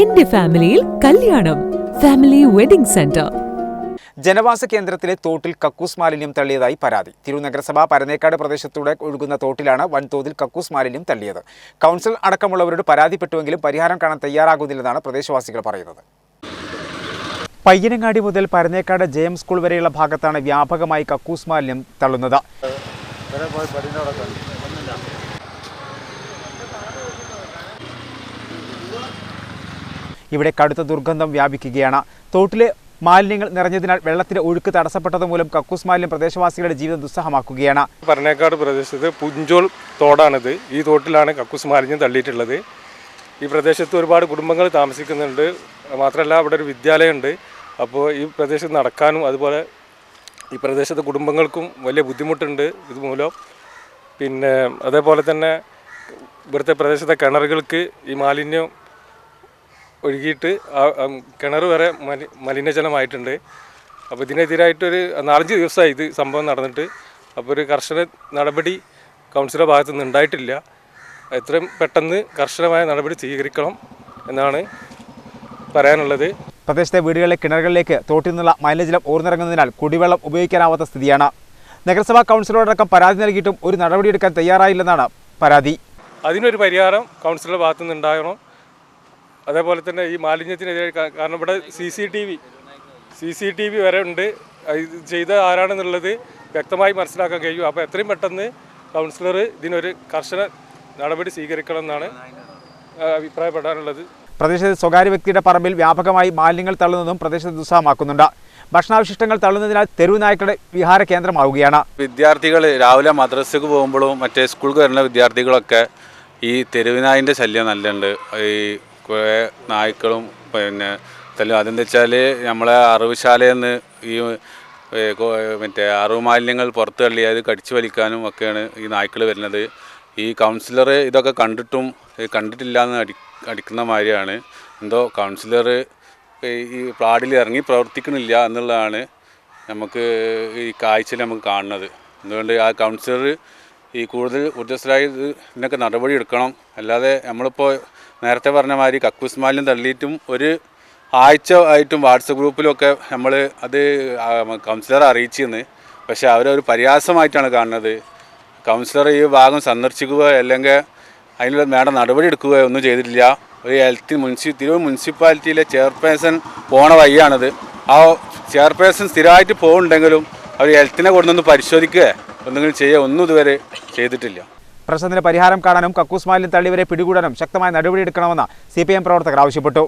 എന്റെ ഫാമിലിയിൽ കല്യാണം. Family wedding centre. ജനവാസ കേന്ദ്രത്തിലെ തോട്ടിൽ കക്കൂസ് മാലിന്യം തള്ളിയതായി പരാതി. തിരുനഗരസഭ പരനേക്കാട് പ്രദേശത്തൂടെ ഒഴുകുന്ന തോട്ടിലാണ് വൻതോതിൽ കക്കൂസ് മാലിന്യം തള്ളിയത്. കൗൺസിൽ അടക്കമുള്ളവരോട് പരാതിപ്പെട്ടുവെങ്കിലും പരിഹാരം കാണാൻ തയ്യാറാകുന്നില്ലെന്നാണ് പ്രദേശവാസികൾ പറയുന്നത്. പയ്യനങ്ങാടി മുതൽ പരനേക്കാട് ജെ എം സ്കൂൾ വരെയുള്ള ഭാഗത്താണ് വ്യാപകമായി കക്കൂസ് മാലിന്യം തള്ളുന്നത്. ഇവിടെ കടുത്ത ദുർഗന്ധം വ്യാപിക്കുകയാണ്. തോട്ടിലെ മാലിന്യങ്ങൾ നിറഞ്ഞതിനാൽ വെള്ളത്തിന്റെ ഒഴുക്ക് തടസ്സപ്പെട്ടത് മൂലം കക്കൂസ് മാലിന്യം പ്രദേശവാസികളുടെ ജീവിതം ദുസ്സഹമാക്കുകയാണ്. പറഞ്ഞേക്കാട് പ്രദേശത്ത് പുഞ്ചോൾ തോടാണിത്. ഈ തോട്ടിലാണ് കക്കൂസ് മാലിന്യം തള്ളിയിട്ടുള്ളത്. ഈ പ്രദേശത്ത് ഒരുപാട് കുടുംബങ്ങൾ താമസിക്കുന്നുണ്ട്. മാത്രമല്ല അവിടെ ഒരു വിദ്യാലയമുണ്ട്. അപ്പോൾ ഈ പ്രദേശത്ത് നടക്കാനും അതുപോലെ ഈ പ്രദേശത്തെ കുടുംബങ്ങൾക്കും വലിയ ബുദ്ധിമുട്ടുണ്ട് ഇതുമൂലം. പിന്നെ അതേപോലെ തന്നെ ഇവിടുത്തെ പ്രദേശത്തെ കിണറുകൾക്ക് ഈ മാലിന്യം ഒഴുകിയിട്ട് കിണർ വരെ മലി മലിനജലമായിട്ടുണ്ട്. അപ്പോൾ ഇതിനെതിരായിട്ടൊരു നാലഞ്ച് ദിവസമായി ഇത് സംഭവം നടന്നിട്ട്. അപ്പോൾ ഒരു കർശന നടപടി കൗൺസിലർ ഭാഗത്തു നിന്ന് ഉണ്ടായിട്ടില്ല. എത്രയും പെട്ടെന്ന് കർശനമായ നടപടി സ്വീകരിക്കണം എന്നാണ് പറയാനുള്ളത്. പ്രദേശത്തെ വീടുകളിലെ കിണറുകളിലേക്ക് തോട്ടിൽ നിന്നുള്ള മലിനജലം ഊർന്നിറങ്ങുന്നതിനാൽ കുടിവെള്ളം ഉപയോഗിക്കാനാവാത്ത സ്ഥിതിയാണ്. നഗരസഭാ കൗൺസിലോടക്കം പരാതി നൽകിയിട്ടും ഒരു നടപടിയെടുക്കാൻ തയ്യാറായില്ലെന്നാണ് പരാതി. അതിനൊരു പരിഹാരം കൗൺസിലർ ഭാഗത്തു നിന്ന് ഉണ്ടാകണം. അതേപോലെ തന്നെ ഈ മാലിന്യത്തിനെതിരെ കാരണം ഇവിടെ C C T V C C T V വരെ ഉണ്ട്. ഇത് ചെയ്ത ആരാണെന്നുള്ളത് വ്യക്തമായി മനസ്സിലാക്കാൻ കഴിയും. അപ്പോൾ എത്രയും പെട്ടെന്ന് കൗൺസിലർ ഇതിനൊരു കർശന നടപടി സ്വീകരിക്കണം എന്നാണ് അഭിപ്രായപ്പെടാനുള്ളത്. പ്രദേശത്ത് സ്വകാര്യ വ്യക്തിയുടെ പറമ്പിൽ വ്യാപകമായി മാലിന്യങ്ങൾ തള്ളുന്നതും പ്രദേശത്ത് ദുസ്സഹമാക്കുന്നുണ്ട്. ഭക്ഷണാവശിഷ്ടങ്ങൾ തള്ളുന്നതിനാൽ തെരുവ് നായ്ക്കളുടെ വിഹാര കേന്ദ്രമാവുകയാണ്. വിദ്യാർത്ഥികൾ രാവിലെ മദ്രസക്ക് പോകുമ്പോഴും മറ്റേ സ്കൂൾക്ക് വരുന്ന വിദ്യാർത്ഥികളൊക്കെ ഈ തെരുവിനായിന്റെ ശല്യം നല്ലുണ്ട് ഈ കുറേ നായ്ക്കളും പിന്നെ തല്ലും അതെന്ന് വെച്ചാൽ നമ്മളെ അറിവുശാലയിൽ ഈ മറ്റേ അറിവ് മാലിന്യങ്ങൾ പുറത്ത് തള്ളി അത് കടിച്ചു വലിക്കാനും ഒക്കെയാണ് ഈ നായ്ക്കൾ വരുന്നത്. ഈ കൗൺസിലർ ഇതൊക്കെ കണ്ടിട്ടും കണ്ടിട്ടില്ല എന്ന് അടി അടിക്കുന്ന മാതിരിയാണ്. എന്തോ കൗൺസിലർ ഈ പ്ലാഡിൽ ഇറങ്ങി പ്രവർത്തിക്കുന്നില്ല എന്നുള്ളതാണ് നമുക്ക് ഈ കാഴ്ചയിൽ നമുക്ക് കാണുന്നത്. അതുകൊണ്ട് ആ കൗൺസിലർ ഈ കൂടുതൽ ഉദ്യോഗസ്ഥരായി ഇത് ഇതിനൊക്കെ നടപടി എടുക്കണം. അല്ലാതെ നമ്മളിപ്പോൾ നേരത്തെ പറഞ്ഞ മാതിരി കക്കൂസ് മാലിന്യം തള്ളിയിട്ടും ഒരു ആഴ്ച ആയിട്ടും വാട്സപ്പ് ഗ്രൂപ്പിലൊക്കെ നമ്മൾ അത് കൗൺസിലറെ അറിയിച്ചിരുന്നു. പക്ഷേ അവരൊരു പരിഹാസമായിട്ടാണ് കാണുന്നത്. കൗൺസിലർ ഈ ഭാഗം സന്ദർശിക്കുക അല്ലെങ്കിൽ അതിനുള്ള വേണ്ട നടപടി എടുക്കുകയോ ഒന്നും ചെയ്തിട്ടില്ല. ഒരു ഹെൽത്ത് മുനിസി തിരൂർ മുനിസിപ്പാലിറ്റിയിലെ ചെയർപേഴ്സൺ പോണ വഴിയാണത്. ആ ചെയർപേഴ്സൺ സ്ഥിരമായിട്ട് പോകുന്നുണ്ടെങ്കിലും അവർ ഹെൽത്തിനെ കൊണ്ടൊന്ന് പരിശോധിക്കുക. എന്തെങ്കിലും ചെയ്യുക. ഒന്നും ഇതുവരെ ചെയ്തിട്ടില്ല. പ്രശ്നത്തിന് പരിഹാരം കാണാനും കക്കൂസ് മാലിന്യം തള്ളിയവരെ പിടികൂടാനും ശക്തമായ നടപടിയെടുക്കണമെന്ന് സി പി എം പ്രവർത്തകർ ആവശ്യപ്പെട്ടു.